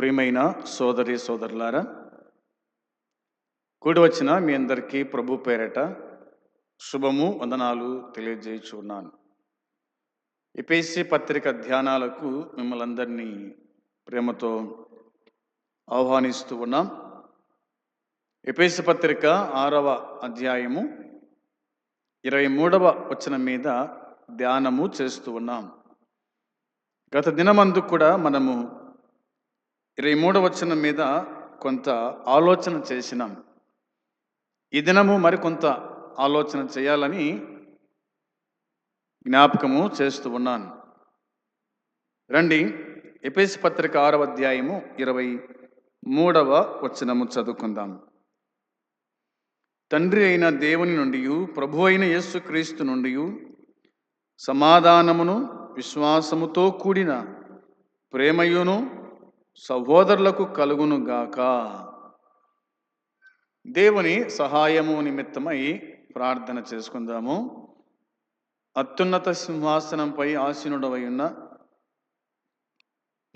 ప్రియమైన సోదరి సోదరులారా కూడి వచ్చిన మీ అందరికీ ప్రభు పేరట శుభము వందనాలు తెలియజేయుచున్నాను. ఎపిసి పత్రిక ధ్యానాలకు మిమ్మల్ని అందరినీ ప్రేమతో ఆహ్వానిస్తూ ఉన్నాం. ఎపిసి పత్రిక ఆరవ అధ్యాయము ఇరవై మూడవ వచనం మీద ధ్యానము చేస్తూ ఉన్నాం. గత దినమందు కూడా మనము ఇరవై మూడవ వచనం మీద కొంత ఆలోచన చేసినాం. ఈ దినము మరికొంత ఆలోచన చేయాలని జ్ఞాపకము చేస్తూ ఉన్నాను. రండి ఎపేసి పత్రిక ఆరవ అధ్యాయము ఇరవై మూడవ వచనము చదువుకుందాం. తండ్రి అయిన దేవుని నుండి ప్రభు అయిన యేసుక్రీస్తు నుండి సమాధానమును విశ్వాసముతో కూడిన ప్రేమయును సహోదరులకు కలుగును గాక. దేవుని సహాయము నిమిత్తమై ప్రార్థన చేసుకుందాము. అత్యున్నత సింహాసనంపై ఆసీనుడవై ఉన్న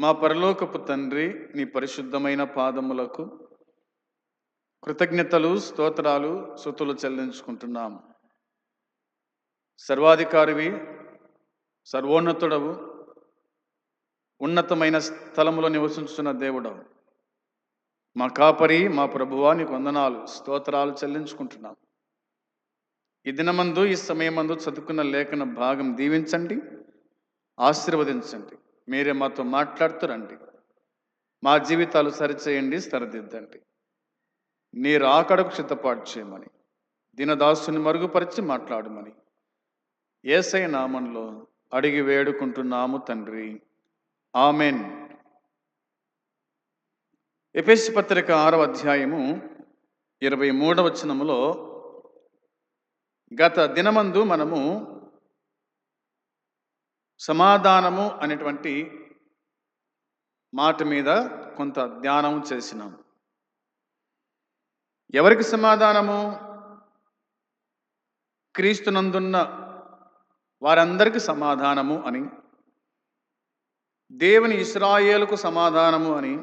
మా పరలోకపు తండ్రి నీ పరిశుద్ధమైన పాదములకు కృతజ్ఞతలు స్తోత్రాలు సుతులు చెల్లించుకుంటున్నాము. సర్వాధికారివి సర్వోన్నతుడవు ఉన్నతమైన స్థలములో నివసించుతున్న దేవుడు మా కాపరి మా ప్రభువా నీకు వందనాలు స్తోత్రాలు చెల్లించుకుంటున్నాం. ఈ దినమందు ఈ సమయమందు చదువుకున్న లేఖన భాగం దీవించండి ఆశీర్వదించండి. మీరే మాతో మాట్లాడుతురండి మా జీవితాలు సరిచేయండి సరిదిద్దండి. నీ రాకడకు సిద్ధపాటు చేయమని దినదాసుని మరుగుపరిచి మాట్లాడమని ఏసై నామంలో అడిగి వేడుకుంటున్నాము తండ్రి. ఆమెన్. ఎపిసి పత్రిక ఆరవ అధ్యాయము ఇరవై మూడవ వచనములో గత దినమందు మనము సమాధానము అనేటువంటి మాట మీద కొంత ధ్యానం చేసినాం ఎవరికి సమాధానము? క్రీస్తునందున్న వారందరికీ సమాధానము అని దేవుని ఇస్రాయేలుకు సమాధానము అని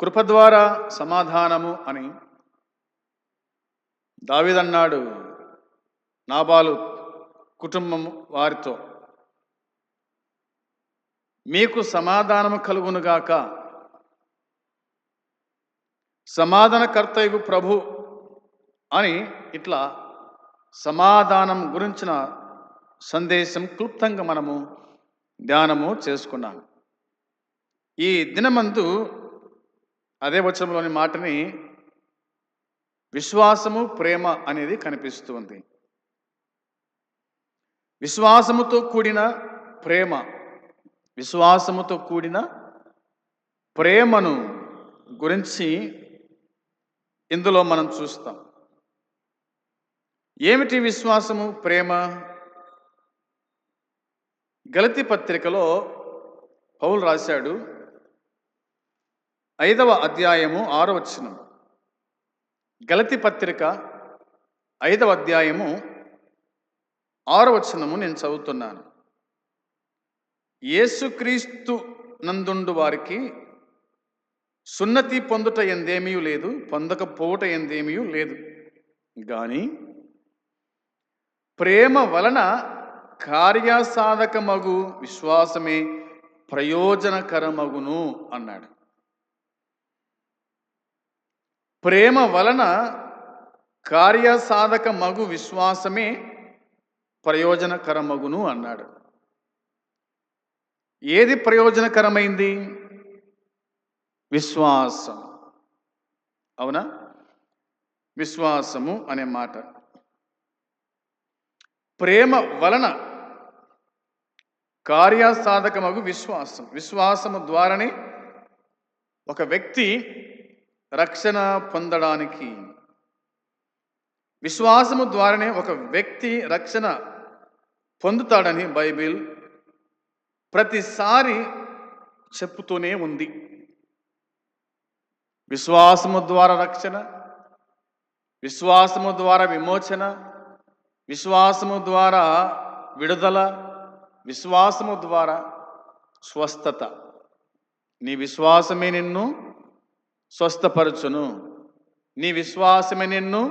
కృప ద్వారా సమాధానము అని దావిదన్నాడు నాబాలు కుటుంబం వారితో. మీకు సమాధానము కలుగునుగాక సమాధానకర్తయు ప్రభు అని ఇట్లా సమాధానం గురించిన సందేశం క్లుప్తంగా మనము ధ్యానము చేసుకున్నాం ఈ దినమందు అదే వచనంలోని మాటని విశ్వాసము ప్రేమ అనేది కనిపిస్తుంది. విశ్వాసముతో కూడిన ప్రేమ విశ్వాసముతో కూడిన ప్రేమను గురించి ఇందులో మనం చూస్తాం. ఏమిటి విశ్వాసము ప్రేమ? గలతి పత్రికలో పౌలు రాశాడు ఐదవ అధ్యాయము ఆరో వచనం. గలతి పత్రిక ఐదవ అధ్యాయము ఆరో వచనము నేను చదువుతున్నాను. యేసుక్రీస్తు నందుండు వారికి సున్నతి పొందుట ఎందేమీ లేదు పొందకపోవుట ఎందేమీ లేదు. కానీ ప్రేమ వలన కార్యసాధకమగు విశ్వాసమే ప్రయోజనకరమగును అన్నాడు. ప్రేమ వలన కార్యసాధక మగు విశ్వాసమే ప్రయోజనకరమగును అన్నాడు. ఏది ప్రయోజనకరమైంది? విశ్వాసం. అవునా? విశ్వాసము అనే మాట. ప్రేమ వలన కార్యసాధకమగు విశ్వాసం. విశ్వాసము ద్వారానే ఒక వ్యక్తి రక్షణ పొందడానికి విశ్వాసము ద్వారానే ఒక వ్యక్తి రక్షణ పొందుతాడని బైబిల్ ప్రతిసారి చెప్పుతూనే ఉంది. విశ్వాసము ద్వారా రక్షణ విశ్వాసము ద్వారా విమోచన విశ్వాసము ద్వారా విడుదల విశ్వాసము ద్వారా స్వస్థత. నీ విశ్వాసమే నిన్ను స్వస్థపరచును. నీ విశ్వాసమే నిన్ను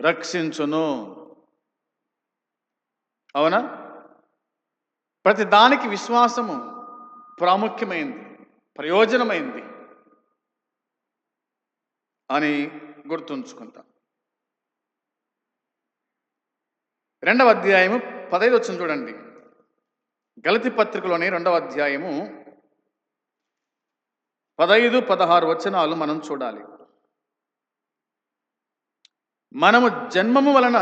రక్షించును. అవునా? ప్రతి దానికి విశ్వాసము ప్రాముఖ్యమైంది ప్రయోజనమైంది అని గుర్తుంచుకుంటాం. రెండవ అధ్యాయము పదైదు వచ్చిన చూడండి. గలతి పత్రికలోని రెండవ అధ్యాయము పదైదు పదహారు వచనాలు మనం చూడాలి. మనము జన్మము వలన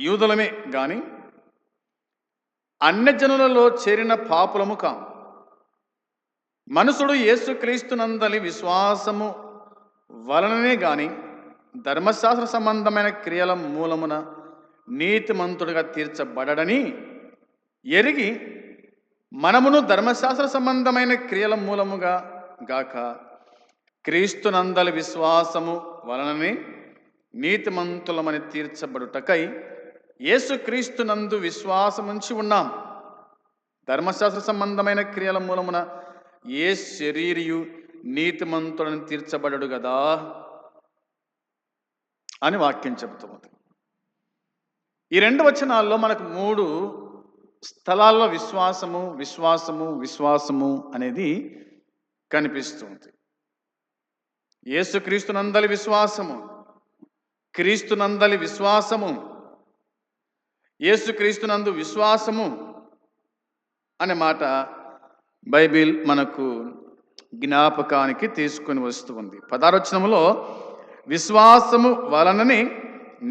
యూదులమే కానీ అన్యజనులలో చేరిన పాపులము కాం మనుషుడు యేసుక్రీస్తునందలి విశ్వాసము వలననే గాని ధర్మశాస్త్ర సంబంధమైన క్రియల మూలమున నీతిమంతుడిగా తీర్చబడడని ఎరిగి మనమును ధర్మశాస్త్ర సంబంధమైన క్రియల మూలముగా గాక క్రీస్తునందలి విశ్వాసము వలననే నీతిమంతులమని తీర్చబడుటకై యేసుక్రీస్తునందు విశ్వాసముంచి ఉన్నాం. ధర్మశాస్త్ర సంబంధమైన క్రియల మూలమున ఏ శరీరియు నీతిమంతులను తీర్చబడడు కదా అని వాక్యం చెబుతుంది ఈ రెండు వచనాల్లో మనకు మూడు స్థలాల్లో విశ్వాసము విశ్వాసము విశ్వాసము అనేది కనిపిస్తుంది యేసుక్రీస్తునందలి విశ్వాసము క్రీస్తునందలి విశ్వాసము యేసుక్రీస్తునందు విశ్వాసము అనే మాట బైబిల్ మనకు జ్ఞాపకానికి తీసుకొని వస్తుంది ఉంది. విశ్వాసము వలననే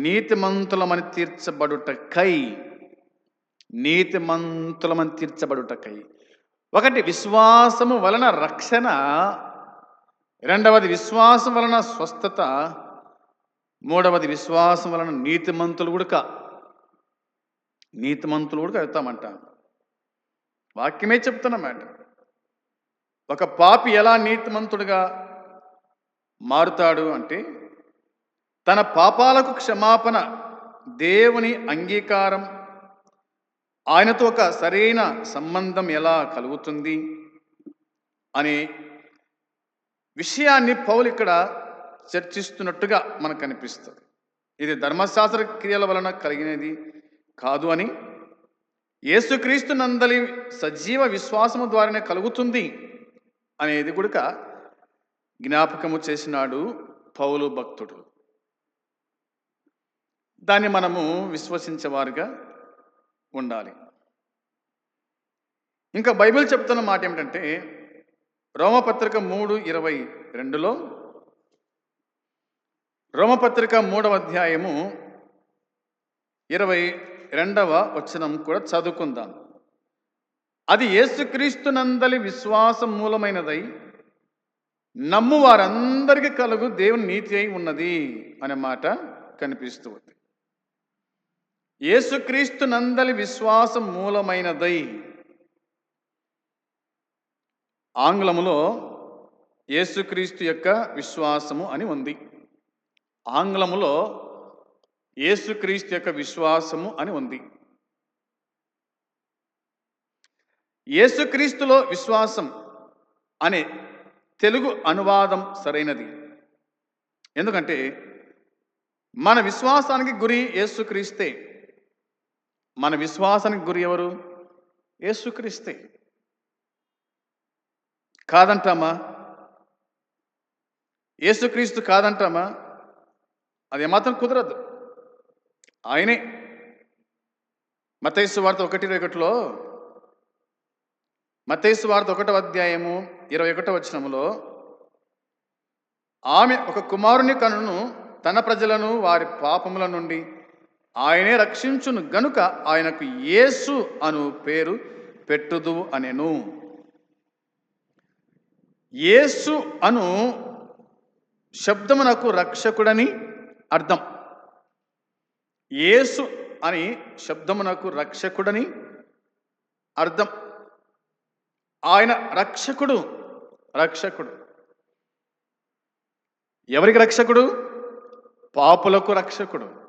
నీతిమంతులమని తీర్చబడుటకై నీతి మంతులమని తీర్చబడుటకై. ఒకటి విశ్వాసము వలన రక్షణ. రెండవది విశ్వాసం వలన స్వస్థత. మూడవది విశ్వాసం వలన నీతిమంతులు కూడా నీతిమంతులు కూడా అవుతామంట వాక్యమే చెప్తున్నమాట ఒక పాపి ఎలా నీతిమంతుడుగా మారుతాడు అంటే తన పాపాలకు క్షమాపణ దేవుని అంగీకారం ఆయనతో ఒక సరైన సంబంధం ఎలా కలుగుతుంది అనే విషయాన్ని పౌలు ఇక్కడ చర్చిస్తున్నట్టుగా మనకు కనిపిస్తుంది ఇది ధర్మశాస్త్ర క్రియల వలన కలిగినది కాదు అని యేసుక్రీస్తు నందలి సజీవ విశ్వాసము ద్వారానే కలుగుతుంది అనేది కూడా జ్ఞాపకము చేసినాడు పౌలు భక్తుడు. దాన్ని మనము విశ్వసించేవారుగా ఉండాలి. ఇంకా బైబిల్ చెప్తున్న మాట ఏమిటంటే రోమపత్రిక మూడు ఇరవై రెండులో రోమపత్రిక మూడవ అధ్యాయము ఇరవై రెండవ వచనం కూడా చదువుకుందాం. అది యేసుక్రీస్తునందలి విశ్వాసం మూలమైనదై నమ్ము వారందరికీ కలుగు దేవుని నీతి అయి ఉన్నది అనే మాట కనిపిస్తూ ఉంది. యేసుక్రీస్తు నందలి విశ్వాసం మూలమైనదై. ఆంగ్లములో యేసుక్రీస్తు యొక్క విశ్వాసము అని ఉంది. ఆంగ్లములో యేసుక్రీస్తు యొక్క విశ్వాసము అని ఉంది. యేసుక్రీస్తులో విశ్వాసం అనే తెలుగు అనువాదం సరైనది. ఎందుకంటే మన విశ్వాసానికి గురి యేసుక్రీస్తే. మన విశ్వాసానికి గురి ఎవరు? యేసుక్రీస్తే. కాదంటామా? యేసుక్రీస్తు కాదంటామా? అది ఏమాత్రం కుదరదు. ఆయనే. మతైసు వార్త ఒకటి ఇరవై ఒకటిలో మతైసు వార్త ఒకటో అధ్యాయము ఇరవై ఒకటో వచనములో ఆమె ఒక కుమారుని కనును తన ప్రజలను వారి పాపముల నుండి ఆయనే రక్షించును గనుక ఆయనకు యేసు అను పేరు పెట్టుదు అనెను. యేసు అను శబ్దమునకు రక్షకుడని అర్థం. యేసు అని శబ్దమునకు రక్షకుడని అర్థం. ఆయన రక్షకుడు రక్షకుడు. ఎవరికి రక్షకుడు? పాపులకు రక్షకుడు.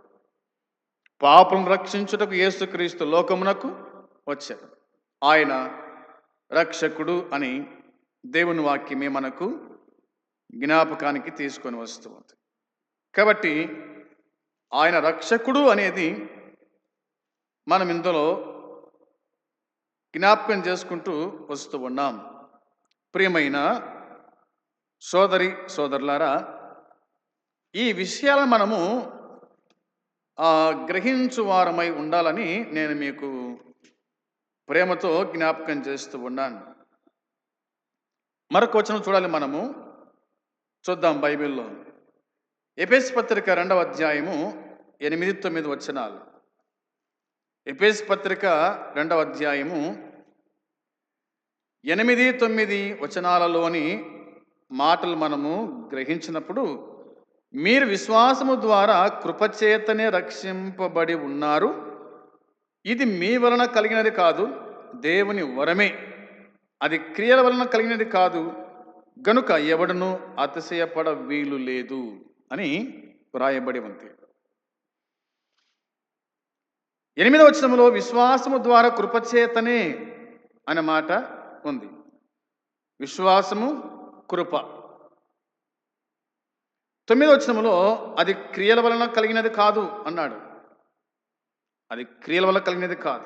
పాపం రక్షించుటకు యేసుక్రీస్తు లోకమునకు వచ్చాడు. ఆయన రక్షకుడు అని దేవుని వాక్యమే మనకు జ్ఞాపకానికి తీసుకొని వస్తూ ఉంది. కాబట్టి ఆయన రక్షకుడు అనేది మనం ఇందులో జ్ఞాపకం చేసుకుంటూ వస్తూ ఉన్నాం. ప్రియమైన సోదరి సోదరులారా ఈ విషయాలను మనము గ్రహించువారమై గ్రహించు వారమై ఉండాలని నేను మీకు ప్రేమతో జ్ఞాపకం చేస్తూ ఉన్నాను. మరొక వచనం చూడాలి మనము. చూద్దాం బైబిల్లో. ఎపేస్ పత్రిక రెండవ అధ్యాయము ఎనిమిది తొమ్మిది వచనాలు. ఎపేస్ పత్రిక రెండవ అధ్యాయము ఎనిమిది తొమ్మిది వచనాలలోని మాటలు మనము గ్రహించినప్పుడు మీరు విశ్వాసము ద్వారా కృపచేతనే రక్షింపబడి ఉన్నారు. ఇది మీ వలన కలిగినది కాదు దేవుని వరమే. అది క్రియల వలన కలిగినది కాదు గనుక ఎవడును అతిశయపడ వీలు లేదు అని వ్రాయబడి ఉంది. ఎనిమిదవ వచనంలో విశ్వాసము ద్వారా కృపచేతనే అనే మాట ఉంది. విశ్వాసము కృప. తొమ్మిదో వచనంలో అది క్రియల వలన కలిగినది కాదు అన్నాడు. అది క్రియల వల్ల కలిగినది కాదు.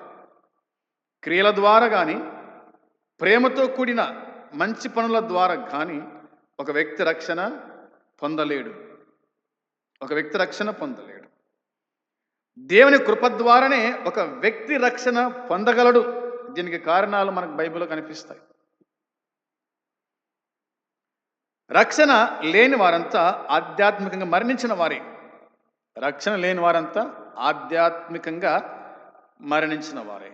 క్రియల ద్వారా కానీ ప్రేమతో కూడిన మంచి పనుల ద్వారా కానీ ఒక వ్యక్తి రక్షణ పొందలేడు. ఒక వ్యక్తి రక్షణ పొందలేడు. దేవుని కృప ద్వారానే ఒక వ్యక్తి రక్షణ పొందగలడు. దీనికి కారణాలు మనకు బైబిల్లో కనిపిస్తాయి. రక్షణ లేని వారంతా ఆధ్యాత్మికంగా మరణించిన వారే. రక్షణ లేని వారంతా ఆధ్యాత్మికంగా మరణించిన వారే.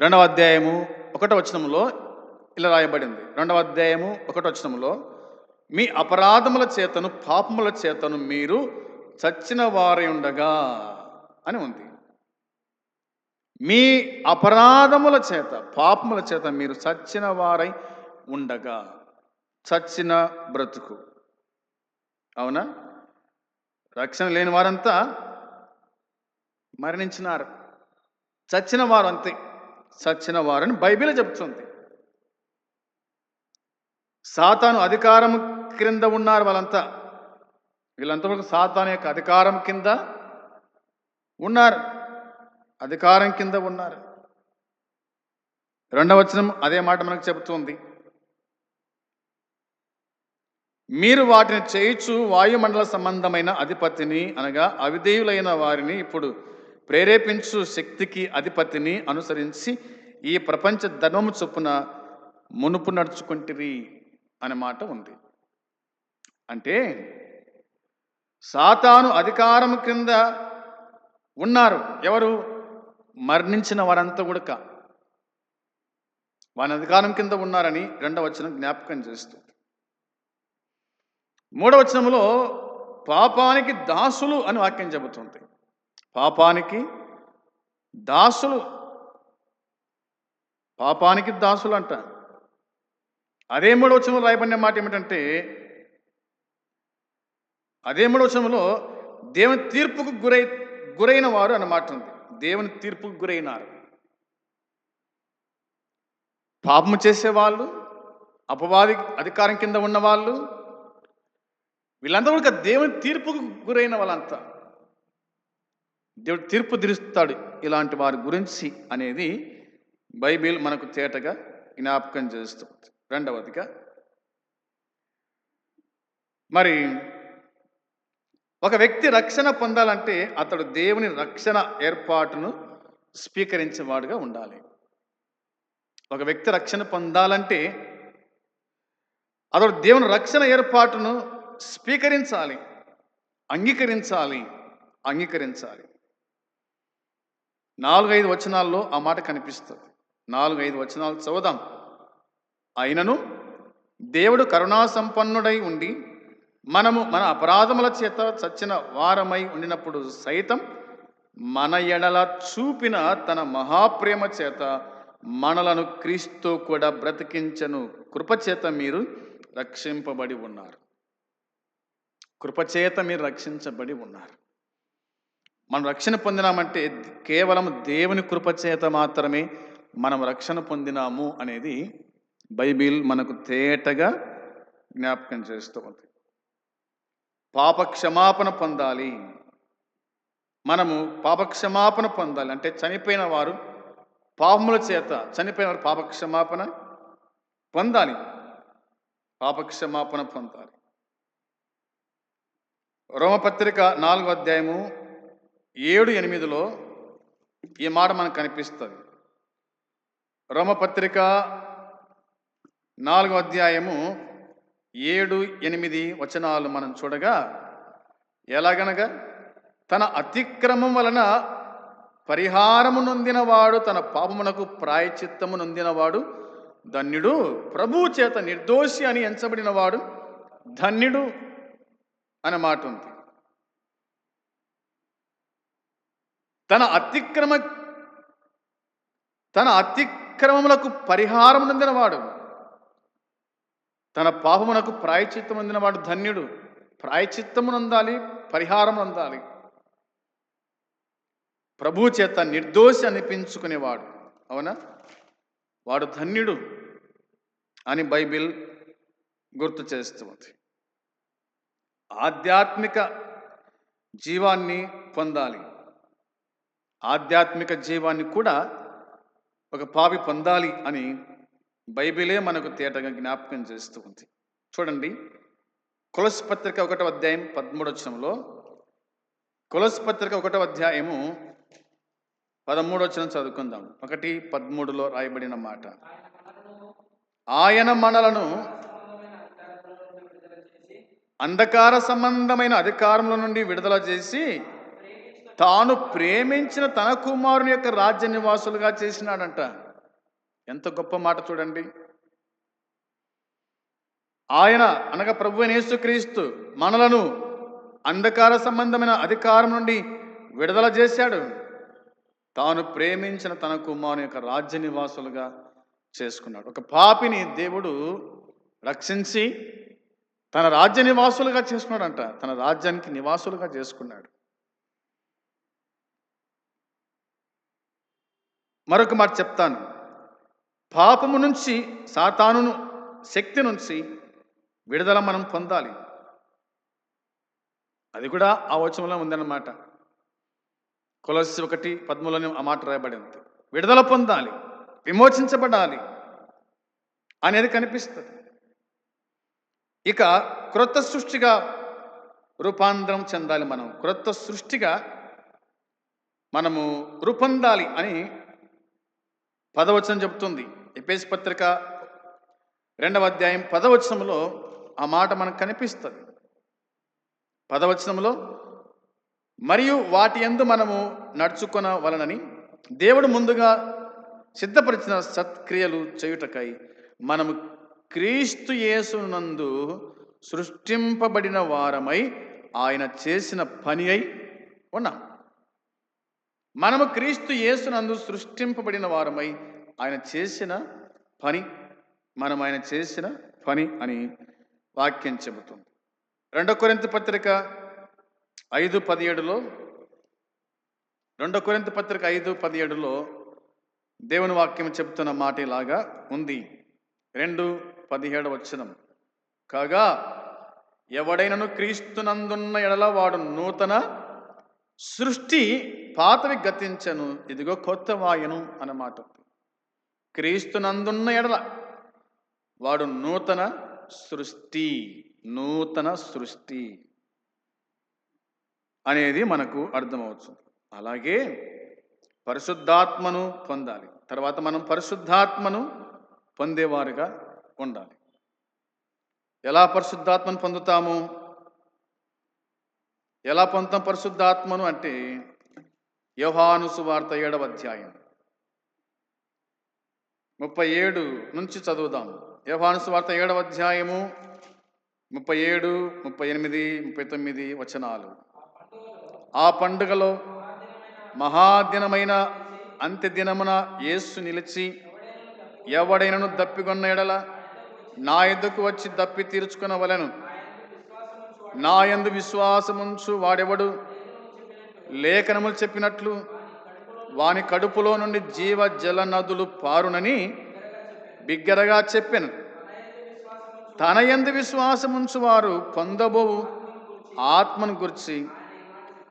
రెండవ అధ్యాయము ఒకటో వచనంలో ఇలా రాయబడింది. రెండవ అధ్యాయము ఒకటో వచనంలో మీ అపరాధముల చేతను పాపముల చేతను మీరు చచ్చిన వారై ఉండగా అని ఉంది. మీ అపరాధముల చేత పాపముల చేత మీరు చచ్చిన వారై ఉండగా చచ్చిన బ్రతుకు. అవునా? రక్షణ లేని వారంతా మరణించినారు. చచ్చిన వారు అంతే. చచ్చిన వారని బైబిల్ చెప్తుంది. సాతాను అధికారం క్రింద ఉన్నారు వాళ్ళంతా. వీళ్ళంతా కూడా సాతాను యొక్క అధికారం కింద ఉన్నారు. అధికారం కింద ఉన్నారు. రెండవచనం అదే మాట మనకు చెబుతుంది. మీరు వాటిని చేయిచు వాయుమండల సంబంధమైన అధిపతిని అనగా అవిధేయులైన వారిని ఇప్పుడు ప్రేరేపించు శక్తికి అధిపతిని అనుసరించి ఈ ప్రపంచ ధర్మము చొప్పున మునుపు నడుచుకుంటిరి అనే మాట ఉంది. అంటే సాతాను అధికారం క్రింద ఉన్నారు. ఎవరు? మరణించిన వారంతా కూడా వాని అధికారం కింద ఉన్నారని రెండవ వచనం జ్ఞాపకం చేస్తుంది. మూడవచనంలో పాపానికి దాసులు అని వాక్యం చెబుతుంది. పాపానికి దాసులు. పాపానికి దాసులు అంట. అదే మూడవచనంలో రాయబడిన మాట ఏమిటంటే అదే మూడవచనంలో దేవుని తీర్పుకు గురై గురైన వారు అన్న మాట ఉంది. దేవుని తీర్పుకు గురైనారు. పాపము చేసేవాళ్ళు అపవాది అధికారం కింద ఉన్న వీళ్ళంతా కూడా దేవుని తీర్పుకు గురైన వాళ్ళంతా. దేవుడు తీర్పు తీరుస్తాడు ఇలాంటి వారి గురించి అనేది బైబిల్ మనకు తేటగా జ్ఞాపకం చేస్తుంది. రెండవదిగా మరి ఒక వ్యక్తి రక్షణ పొందాలంటే అతడు దేవుని రక్షణ ఏర్పాటును స్వీకరించేవాడుగా ఉండాలి. ఒక వ్యక్తి రక్షణ పొందాలంటే అతడు దేవుని రక్షణ ఏర్పాటును స్వీకరించాలి. అంగీకరించాలి. అంగీకరించాలి. నాలుగైదు వచనాల్లో ఆ మాట కనిపిస్తుంది. నాలుగైదు వచనాలు చదువుదాం. అయినను దేవుడు కరుణా సంపన్నుడై ఉండి మనము మన అపరాధముల చేత చచ్చిన వారమై ఉండినప్పుడు సైతం మన ఎడల చూపిన తన మహాప్రేమ చేత మనలను క్రీస్తు కూడా బ్రతికించను. కృపచేత మీరు రక్షింపబడి ఉన్నారు. కృపచేత మీరు రక్షించబడి ఉన్నారు. మనం రక్షణ పొందినామంటే కేవలం దేవుని కృపచేత మాత్రమే మనం రక్షణ పొందినాము అనేది బైబిల్ మనకు తేటగా జ్ఞాపకం చేస్తూ ఉంది. పాప క్షమాపణ పొందాలి. మనము పాపక్షమాపణ పొందాలి. అంటే చనిపోయిన వారు పాపముల చేత చనిపోయిన వారు పాపక్షమాపణ పొందాలి. పాపక్షమాపణ పొందాలి. రోమపత్రిక నాలుగో అధ్యాయము ఏడు ఎనిమిదిలో ఈ మాట మనకు కనిపిస్తుంది. రోమపత్రిక నాలుగో అధ్యాయము ఏడు ఎనిమిది వచనాలు మనం చూడగా ఎలాగనగా తన అతిక్రమం వలన పరిహారము నొందినవాడు తన పాపమునకు ప్రాయచిత్తము నొందినవాడు ధన్యుడు ప్రభువు చేత నిర్దోషి అని ఎంచబడినవాడు ధన్యుడు అనే మాట ఉంది. తన అతిక్రమ తన అతిక్రమములకు పరిహారం నొందినవాడు తన పాపమునకు ప్రాయచిత్తం అందినవాడు ధన్యుడు ప్రాయచిత్తము నందాలి పరిహారం అందాలి ప్రభు చేత నిర్దోషి అనిపించుకునేవాడు అవునా? వాడు ధన్యుడు అని బైబిల్ గుర్తు చేస్తుంది. ఆధ్యాత్మిక జీవాన్ని పొందాలి. ఆధ్యాత్మిక జీవాన్ని కూడా ఒక పాపి పొందాలి అని బైబిలే మనకు తేటగా జ్ఞాపకం చేస్తూ ఉంది. చూడండి కులస్ పత్రిక ఒకటో అధ్యాయం పదమూడవచనంలో కులస్ పత్రిక ఒకటో అధ్యాయము పదమూడవచనం చదువుకుందాం. ఒకటి పదమూడులో రాయబడిన మాట. ఆయన మనలను అంధకార సంబంధమైన అధికారముల నుండి విడుదల చేసి తాను ప్రేమించిన తన కుమారుని యొక్క రాజ్య నివాసులుగా చేసినాడంట. ఎంత గొప్ప మాట చూడండి. ఆయన అనగా ప్రభు యేసుక్రీస్తు మనలను అంధకార సంబంధమైన అధికారం నుండి విడుదల చేశాడు. తాను ప్రేమించిన తన కుమారుని యొక్క రాజ్య నివాసులుగా చేసుకున్నాడు. ఒక పాపిని దేవుడు రక్షించి తన రాజ్య నివాసులుగా చేసుకున్నాడంట. తన రాజ్యానికి నివాసులుగా చేసుకున్నాడు. మరొక మాట చెప్తాను. పాపము నుంచి సాతానును శక్తి నుంచి విడుదల మనం పొందాలి. అది కూడా ఆ వచనంలో ఉందన్నమాట. కొలసి ఒకటి పద్మలోని ఆ మాట రాయబడింది. విడుదల పొందాలి. విమోచించబడాలి. అనేది కనిపిస్తుంది. ఇక క్రొత్త సృష్టిగా రూపాంతరం చెందాలి మనం. క్రొత్త సృష్టిగా మనము రూపొందాలి అని పదవచనం చెబుతుంది. ఎపేసి పత్రిక రెండవ అధ్యాయం పదవచనంలో ఆ మాట మనకు కనిపిస్తుంది. పదవచనంలో మరియు వాటి ఎందు మనము నడుచుకొన వలనని దేవుడు ముందుగా సిద్ధపరిచిన సత్క్రియలు చేయుటకై మనము క్రీస్తు యేసునందు సృష్టింపబడిన వారమై ఆయన చేసిన పని అయి ఉన్నాం. మనము క్రీస్తు యేసునందు సృష్టింపబడిన వారమై ఆయన చేసిన పని మనం ఆయన చేసిన పని అని వాక్యం చెబుతుంది. రెండో కొరింత పత్రిక ఐదు పదిహేడులో రెండో కొరింత పత్రిక ఐదు పదిహేడులో దేవుని వాక్యం చెబుతున్న మాట ఇలాగా ఉంది. రెండు పదిహేడు వచనం కాగా ఎవడైనను క్రీస్తునందున్న ఎడల వాడు నూతన సృష్టి పాతవి గతించను ఇదిగో కొత్త వాయును అన్నమాట క్రీస్తునందున్న ఎడల వాడు నూతన సృష్టి నూతన సృష్టి అనేది మనకు అర్థమవుతుంది అలాగే పరిశుద్ధాత్మను పొందాలి. తర్వాత మనం పరిశుద్ధాత్మను పొందేవారుగా ఉండాలి ఎలా పరిశుద్ధాత్మను పొందుతాము? ఎలా పొందుతాం పరిశుద్ధాత్మను అంటే యోహాను సువార్త ఏడవ అధ్యాయం. ముప్పై ఏడు నుంచి చదువుదాం. యోహాను సువార్త ఏడవ అధ్యాయము ముప్పై ఏడు ముప్పై ఎనిమిది ముప్పై తొమ్మిది వచనాలు. ఆ పండుగలో మహాదినమైన అంత్యదినమున యేసు నిలిచి ఎవడైనను దప్పికొన్న ఎడల నా ఎద్దుకు వచ్చి దప్పి తీర్చుకునవలెను? నా యందు విశ్వాసముంచు వాడెవడు? లేఖనములు చెప్పినట్లు వాని కడుపులో నుండి జీవ జల నదులు పారునని బిగ్గరగా చెప్పాను. తన ఎందు విశ్వాసముంచు వారు పొందబోవు ఆత్మను గురించి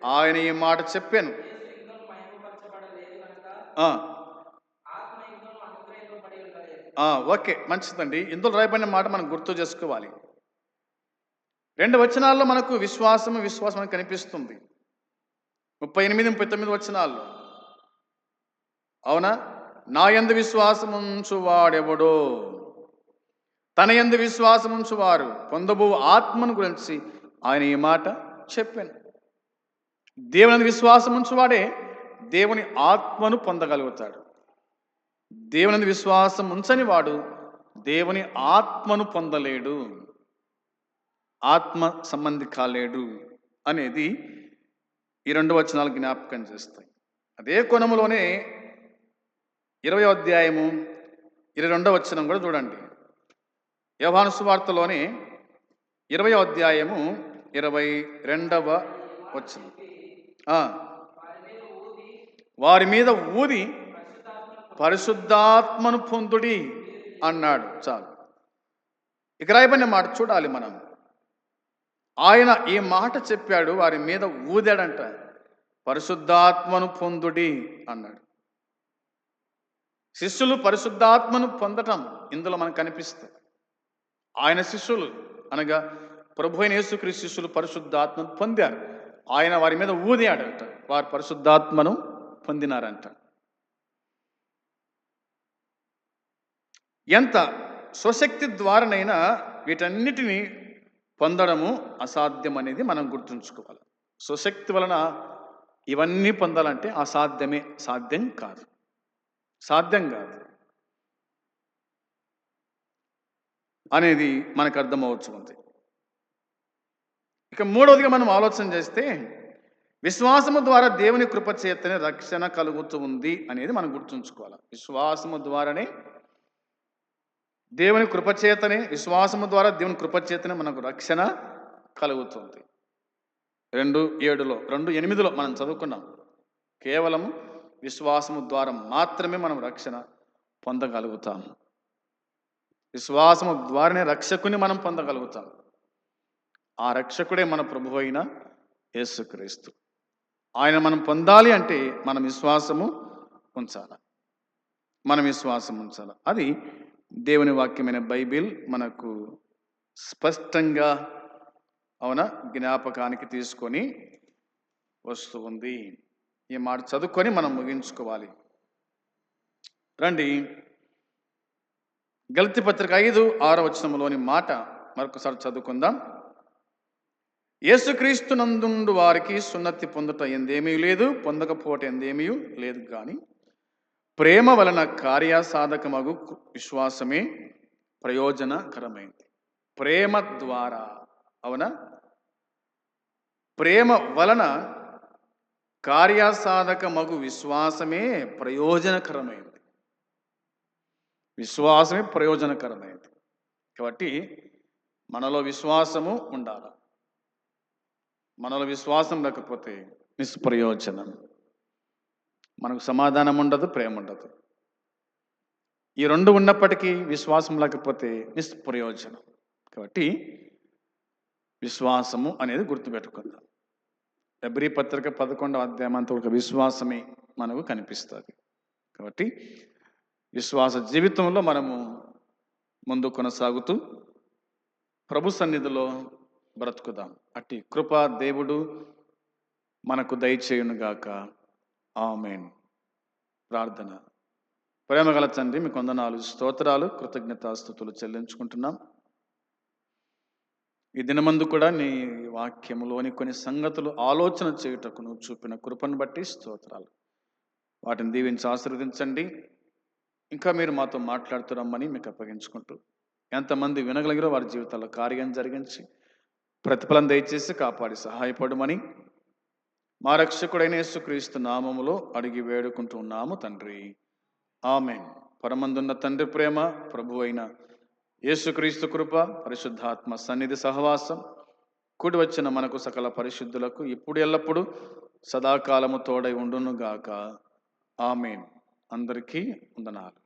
ఆయన ఈ మాట చెప్పాను. ఓకే మంచిదండి. ఇందులో రాయబడిన మాట మనం గుర్తు చేసుకోవాలి. రెండు వచనాల్లో మనకు విశ్వాసము విశ్వాసం అని కనిపిస్తుంది. ముప్పై ఎనిమిది ముప్పై తొమ్మిది వచనాల్లో. అవునా? నా ఎందు విశ్వాసముంచు వాడెవడో తన ఎందు విశ్వాసముంచు వారు పొందబో ఆత్మను గురించి ఆయన ఈ మాట చెప్పాను. దేవుని విశ్వాసం వాడే దేవుని ఆత్మను పొందగలుగుతాడు. దేవుని విశ్వాసం ఉంచని వాడు దేవుని ఆత్మను పొందలేడు. ఆత్మ సంబంధి కాలేడు అనేది ఈ రెండు వచనాలు జ్ఞాపకం చేస్తాయి. అదే కోణములోనే ఇరవై అధ్యాయము ఇరవై రెండవ వచనం కూడా చూడండి. యోహాను సువార్తలోనే ఇరవై అధ్యాయము ఇరవై రెండవ వచనం. వారి మీద ఊది పరిశుద్ధాత్మను పొందుడి అన్నాడు చాలు. ఇక రాయబడిన మాట చూడాలి మనం. ఆయన ఈ మాట చెప్పాడు వారి మీద ఊదాడంట. పరిశుద్ధాత్మను పొందుడి అన్నాడు. శిష్యులు పరిశుద్ధాత్మను పొందటం ఇందులో మనకు కనిపిస్తుంది. ఆయన శిష్యులు అనగా ప్రభు అయిన యేసుక్రీస్తు శిష్యులు పరిశుద్ధాత్మను పొందారు. ఆయన వారి మీద ఊదాడంట. వారు పరిశుద్ధాత్మను పొందినారంట. ఎంత స్వశక్తి ద్వారానైనా వీటన్నిటిని పొందడము అసాధ్యం అనేది మనం గుర్తుంచుకోవాలి. స్వశక్తి వలన ఇవన్నీ పొందాలంటే అసాధ్యమే సాధ్యం కాదు. సాధ్యం కాదు. అనేది మనకు అర్థమవుతుంది ఇక మూడవదిగా మనం ఆలోచన చేస్తే విశ్వాసము ద్వారా దేవుని కృప చేతనే రక్షణ కలుగుతూ ఉంది అనేది మనం గుర్తుంచుకోవాలి. విశ్వాసము ద్వారానే దేవుని కృపచేతనే విశ్వాసము ద్వారా దేవుని కృపచేతనే మనకు రక్షణ కలుగుతుంది. రెండు ఏడులో రెండు ఎనిమిదిలో మనం చదువుకున్నాం. కేవలం విశ్వాసము ద్వారా మాత్రమే మనం రక్షణ పొందగలుగుతాము. విశ్వాసము ద్వారానే రక్షకుని మనం పొందగలుగుతాం. ఆ రక్షకుడే మన ప్రభు అయిన యేసుక్రీస్తు. ఆయన మనం పొందాలి అంటే మనం విశ్వాసము ఉంచాలి. మనం విశ్వాసం ఉంచాలి. అది దేవుని వాక్యమైన బైబిల్ మనకు స్పష్టంగా అవున? జ్ఞాపకానికి తీసుకొని వస్తూ ఉంది. ఈ మాట చదువుకొని మనం ముగించుకోవాలి. రండి. గలతి పత్రిక ఐదు ఆరో వచనంలోని మాట మరొకసారి చదువుకుందాం. యేసుక్రీస్తునందుండు వారికి సున్నతి పొందుట ఎందేమీ లేదు పొందకపోవటం ఎందేమీ లేదు కానీ ప్రేమ వలన కార్యసాధకమగు విశ్వాసమే ప్రయోజనకరమైంది. ప్రేమ ద్వారా అవునా? ప్రేమ వలన కార్యసాధకమగు విశ్వాసమే ప్రయోజనకరమైంది. విశ్వాసమే ప్రయోజనకరమైంది. కాబట్టి మనలో విశ్వాసము ఉండాలి. మనలో విశ్వాసం లేకపోతే నిష్ప్రయోజనం మనకు సమాధానం ఉండదు ప్రేమ ఉండదు. ఈ రెండు ఉన్నప్పటికీ విశ్వాసం లేకపోతే నిష్ప్రయోజనం కాబట్టి విశ్వాసము అనేది గుర్తుపెట్టుకుందాం. ఎబ్రి పత్రిక పదకొండవ అధ్యాయం ఒక విశ్వాసమే మనకు కనిపిస్తుంది. కాబట్టి విశ్వాస జీవితంలో మనము ముందు కొనసాగుతూ ప్రభు సన్నిధిలో బ్రతుకుదాం. అట్టి కృప దేవుడు మనకు దయచేయునుగాక. ఆమెన్. ప్రార్థన. ప్రేమగల తండ్రి మీ కొందనాలు స్తోత్రాలు కృతజ్ఞతాస్థుతులు చెల్లించుకుంటున్నాం. ఈ దినమందు కూడా నీ వాక్యములోని కొన్ని సంగతులు ఆలోచన చేయుటకు నువ్వు చూపిన కృపను బట్టి స్తోత్రాలు. వాటిని దీవించి ఆశీర్వదించండి. ఇంకా మీరు మాతో మాట్లాడుతురమ్మని మీకు అప్పగించుకుంటూ ఎంతమంది వినగలిగిరో వారి జీవితాల్లో కార్యం జరిగించి ప్రతిఫలం దయచేసి కాపాడి సహాయపడమని మా రక్షకుడైన యేసుక్రీస్తు నామములో అడిగి వేడుకుంటున్నాము తండ్రి. ఆమెన్. పరమందున్న తండ్రి ప్రేమ ప్రభు అయిన యేసుక్రీస్తు కృప పరిశుద్ధాత్మ సన్నిధి సహవాసం కూడి వచ్చిన మనకు సకల పరిశుద్ధులకు ఇప్పుడు ఎల్లప్పుడూ సదాకాలము తోడై ఉండునుగాక. ఆమెన్. అందరికీ వందనాలు.